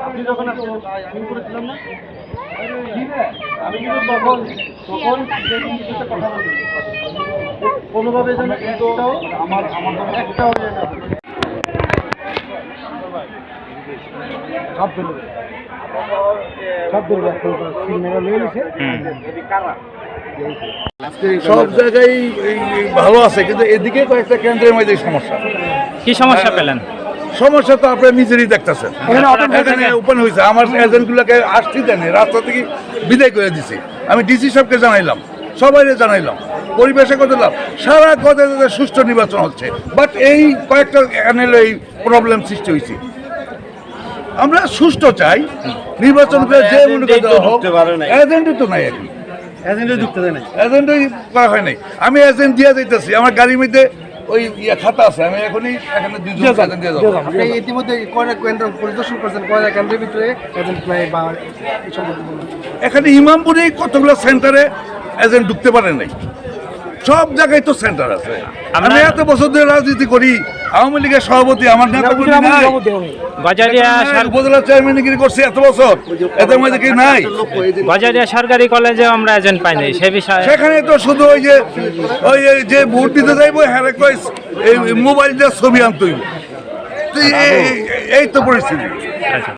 আপনি যখন আমি করেছিলাম না আমি কিন্তু তখন তখন কথা বলি কোনোভাবে যেন একটাও আমার আমার একটাও সব ধরে সব ধরে সিনেমা নিয়ে নিছে সব জায়গায় ভালো আছে কিন্তু এদিকে কয়েকটা কেন্দ্রের মধ্যে সমস্যা। কি সমস্যা পেলেন? সমস্যা তো আপনার নিজেরই দেখতেছেন। ওপেন হয়েছে আমার এজেন্টগুলোকে আসতে দেন রাস্তা থেকে বিদায় করে দিছে। আমি ডিসি সাহেবকে জানাইলাম সবাই জানাইলাম। পরিবেশে কত লাভ সারা কথা সুষ্ঠু নির্বাচন হচ্ছে। বাট এই কয়েকটা এই প্রবলেম সৃষ্টি হয়েছে। আমরা সুষ্ঠু চাই নির্বাচন করে যে মনে করে দেওয়া হোক এজেন্টই তো নাই এখন। এজেন্টে ঢুকতে দেয় নাই? এজেন্টই করা হয় নাই। আমি এজেন্ট দিয়ে যাইতেছি। আমার গাড়ির মধ্যে ওই ইয়ে খাতা আছে। আমি এখনই এখানে দুজন এজেন্ট দিয়ে যাব আপনি ইতিমধ্যে কয়টা কেন্দ্র পরিদর্শন করেছেন? কয়টা কেন্দ্রের ভিতরে এজেন্ট নাই বা এখানে ইমামপুরে কতগুলো সেন্টারে এজেন্ট ঢুকতে পারে নাই? সব জায়গায় তো সেন্টার আছে। আমি এত বছর ধরে রাজনীতি করি। আওয়ামী লীগের সভাপতি আমার নেতা কর্মী নাই। গজারিয়া উপজেলা চেয়ারম্যানগিরি করছি এত বছর? এদের মধ্যে কি নাই। বাজারিয়া সরকারি কলেজে আমরা এজেন্ট পাইনি সে বিষয়ে সেখানে তো শুধু ওই যে ওই যে ভোট দিতে যাইবো হ্যাঁ এই মোবাইল দিয়ে ছবি আনতে হইব। তো এই- এই তো পরিস্থিতি। আচ্ছা।